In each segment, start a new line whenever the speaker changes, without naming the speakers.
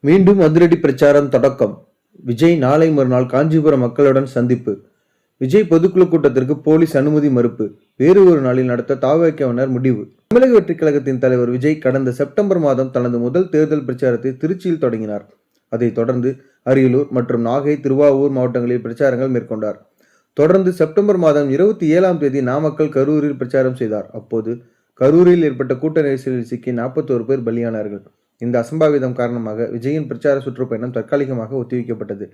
மீண்டும் அதிரடி பிரச்சாரம் தொடக்கம். விஜய் நாளை மறுநாள் காஞ்சிபுரம் மக்களுடன் சந்திப்பு. விஜய் பொதுக்குழு கூட்டத்திற்கு போலீஸ் அனுமதி மறுப்பு. வேறு ஒரு நாளில் நடத்த தாவகவினர் முடிவு. தமிழக வெற்றிக் கழகத்தின் தலைவர் விஜய் கடந்த செப்டம்பர் மாதம் தனது முதல் தேர்தல் பிரச்சாரத்தை திருச்சியில் தொடங்கினார். அதைத் தொடர்ந்து அரியலூர் மற்றும் நாகை திருவாவூர் மாவட்டங்களில் பிரச்சாரங்கள் மேற்கொண்டார். தொடர்ந்து செப்டம்பர் மாதம் இருபத்தி ஏழாம் தேதி நாமக்கல் கரூரில் பிரச்சாரம் செய்தார். அப்போது கரூரில் ஏற்பட்ட கூட்ட நெரிசலில் சிக்கி நாற்பத்தோரு பேர் பலியானார்கள். இந்த அசம்பாவிதம் காரணமாக விஜயின் பிரச்சார சுற்றுப்பயணம் தற்காலிகமாக ஒத்திவைக்கப்பட்டது.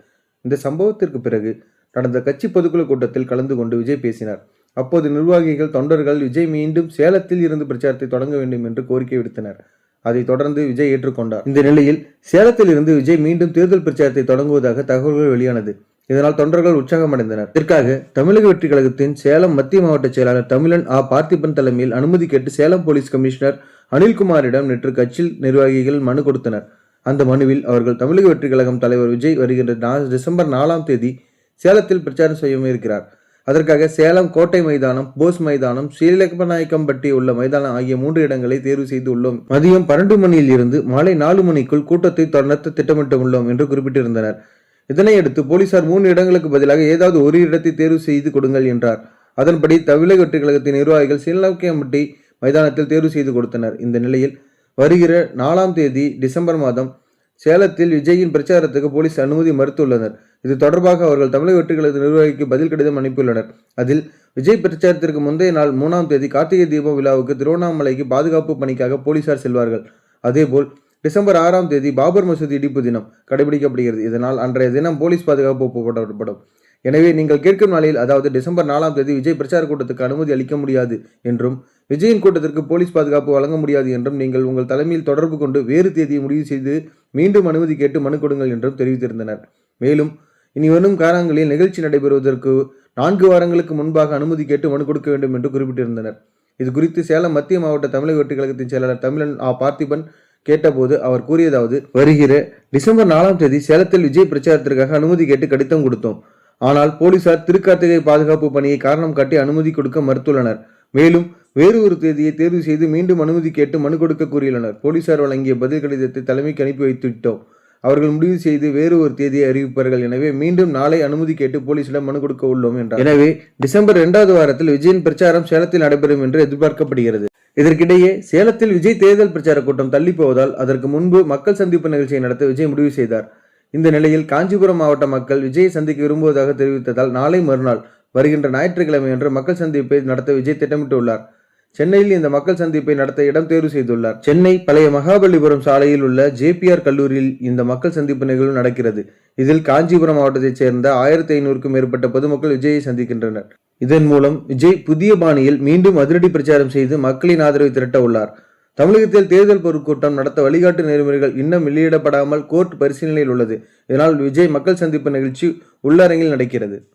இந்த சம்பவத்திற்கு பிறகு நடந்த கட்சி பொதுக்குழு கூட்டத்தில் கலந்து கொண்டு விஜய் பேசினார். அப்போது நிர்வாகிகள் தொண்டர்கள் விஜய் மீண்டும் சேலத்தில் இருந்து பிரச்சாரத்தை தொடங்க வேண்டும் என்று கோரிக்கை விடுத்தனர். அதைத் தொடர்ந்து விஜய் ஏற்றுக்கொண்டார். இந்த நிலையில் சேலத்தில் இருந்து விஜய் மீண்டும் தேர்தல் பிரச்சாரத்தை தொடங்குவதாக தகவல்கள் வெளியானது. இதனால் தொண்டர்கள் உற்சாகமடைந்தனர். இதற்காக தமிழக வெற்றி கழகத்தின் சேலம் மத்திய மாவட்ட செயலாளர் தமிழன் ஆ. பார்த்திபன் தலைமையில் அனுமதி கேட்டு சேலம் போலீஸ் கமிஷனர் அனில்குமாரிடம் நேற்று கட்சி நிர்வாகிகள் மனு கொடுத்தனர். அந்த மனுவில் அவர்கள் தமிழக வெற்றி கழகம் தலைவர் விஜய் வருகின்ற நா- டிசம்பர் நாலாம் தேதி சேலத்தில் பிரச்சாரம் செய்யவும் இருக்கிறார். அதற்காக சேலம் கோட்டை மைதானம் போஸ் மைதானம் ஸ்ரீலக்கநாயக்கம்பட்டி உள்ள மைதானம் ஆகிய மூன்று இடங்களை தேர்வு செய்து உள்ளோம் மதியம் பன்னெண்டு மணியில் இருந்து மாலை நாலு மணிக்குள் கூட்டத்தை நடத்த திட்டமிட்டுள்ளோம் என்று குறிப்பிட்டிருந்தனர். இதனையடுத்து போலீசார் மூன்று இடங்களுக்கு பதிலாக ஏதாவது ஒரு இடத்தை தேர்வு செய்து கொடுங்கள் என்றார். அதன்படி தமிழக வெற்றி கழகத்தின் நிர்வாகிகள் ஸ்ரீலக்கம்பட்டி மைதானத்தில் தேர்வு செய்து கொடுத்தனர். இந்த நிலையில் வருகிற நாலாம் தேதி டிசம்பர் மாதம் சேலத்தில் விஜயின் பிரச்சாரத்துக்கு போலீஸ் அனுமதி மறுத்துள்ளனர். இது தொடர்பாக அவர்கள் தமிழக வெற்றிகளது நிர்வாகிக்கு பதில் கடிதம் அனுப்பியுள்ளனர். அதில் விஜய் பிரச்சாரத்திற்கு முந்தைய நாள் மூணாம் தேதி கார்த்திகை தீபம் விழாவுக்கு திருவண்ணாமலைக்கு பாதுகாப்பு பணிக்காக போலீசார் செல்வார்கள். அதேபோல் டிசம்பர் ஆறாம் தேதி பாபர் மசூதி இடிப்பு தினம் கடைபிடிக்கப்படுகிறது. இதனால் அன்றைய தினம் போலீஸ் பாதுகாப்பு போடப்படும் எனவே நீங்கள் கேட்கும் நாளில் அதாவது டிசம்பர் நாலாம் தேதி விஜய் பிரச்சார கூட்டத்துக்கு அனுமதி அளிக்க முடியாது என்றும் விஜயின் கூட்டத்திற்கு போலீஸ் பாதுகாப்பு வழங்க முடியாது என்றும் நீங்கள் உங்கள் தலைமையில் தொடர்பு கொண்டு வேறு தேதியை முடிவு செய்து மீண்டும் அனுமதி கேட்டு மனு கொடுங்கள் என்றும் தெரிவித்திருந்தனர். மேலும் இனி வரும் காலங்களில் நிகழ்ச்சி நடைபெறுவதற்கு நான்கு வாரங்களுக்கு முன்பாக அனுமதி கேட்டு மனு கொடுக்க வேண்டும் என்று குறிப்பிட்டிருந்தனர். இது குறித்து சேலம் மத்திய மாவட்ட தமிழக வெற்றி கழகத்தின் செயலாளர் தமிழன் ஆ. பார்த்திபன் கேட்டபோது அவர் கூறியதாவது வருகிற டிசம்பர் நாலாம் தேதி சேலத்தில் விஜய் பிரச்சாரத்திற்காக அனுமதி கேட்டு கடிதம் கொடுத்தோம். ஆனால் போலீசார் திருக்கார்த்திகை பாதுகாப்பு பணியை காரணம் காட்டி அனுமதி கொடுக்க மறுத்துள்ளனர். மேலும் வேறு ஒரு தேதியை தேர்வு செய்து மீண்டும் அனுமதி கேட்டு மனு கொடுக்க கூறியுள்ளனர். போலீசார் வழங்கிய பதில் கடிதத்தை தலைமைக்கு அனுப்பி வைத்துவிட்டோம். அவர்கள் முடிவு செய்து வேறு ஒரு தேதியை அறிவிப்பார்கள். எனவே மீண்டும் நாளை அனுமதி கேட்டு போலீசிடம் மனு கொடுக்க உள்ளோம் என்றார். எனவே டிசம்பர் இரண்டாவது வாரத்தில் விஜயின் பிரச்சாரம் சேலத்தில் நடைபெறும் என்று எதிர்பார்க்கப்படுகிறது. இதற்கிடையே சேலத்தில் விஜய் தேர்தல் பிரச்சார கூட்டம் தள்ளி போவதால் அதற்கு முன்பு மக்கள் சந்திப்பு நிகழ்ச்சியை நடத்த விஜய் முடிவு செய்தார். இந்த நிலையில் காஞ்சிபுரம் மாவட்ட மக்கள் விஜயை சந்திக்க விரும்புவதாக தெரிவித்ததால் நாளை மறுநாள் வருகின்ற ஞாயிற்றுக்கிழமையன்று மக்கள் சந்திப்பை நடத்த விஜய் திட்டமிட்டுள்ளார். சென்னையில் இந்த மக்கள் சந்திப்பை நடத்த இடம் தேர்வு செய்துள்ளார். சென்னை பழைய மகாபலிபுரம் சாலையில் உள்ள ஜேபிஆர் கல்லூரியில் இந்த மக்கள் சந்திப்பு நிகழ்வு நடக்கிறது. இதில் காஞ்சிபுரம் மாவட்டத்தைச் சேர்ந்த ஆயிரத்தி ஐநூறுக்கும் மேற்பட்ட பொதுமக்கள் விஜயை சந்திக்கின்றனர். இதன் மூலம் விஜய் புதிய பாணியில் மீண்டும் அதிரடி பிரச்சாரம் செய்து மக்களின் ஆதரவை திரட்ட உள்ளார். தமிழகத்தில் தேர்தல் பொதுக்கூட்டம் நடத்த வழிகாட்டு நெறிமுறைகள் இன்னும் வெளியிடப்படாமல் கோர்ட் பரிசீலனையில் உள்ளது. இதனால் விஜய் மக்கள் சந்திப்பு நிகழ்ச்சி உள்ளரங்கில் நடக்கிறது.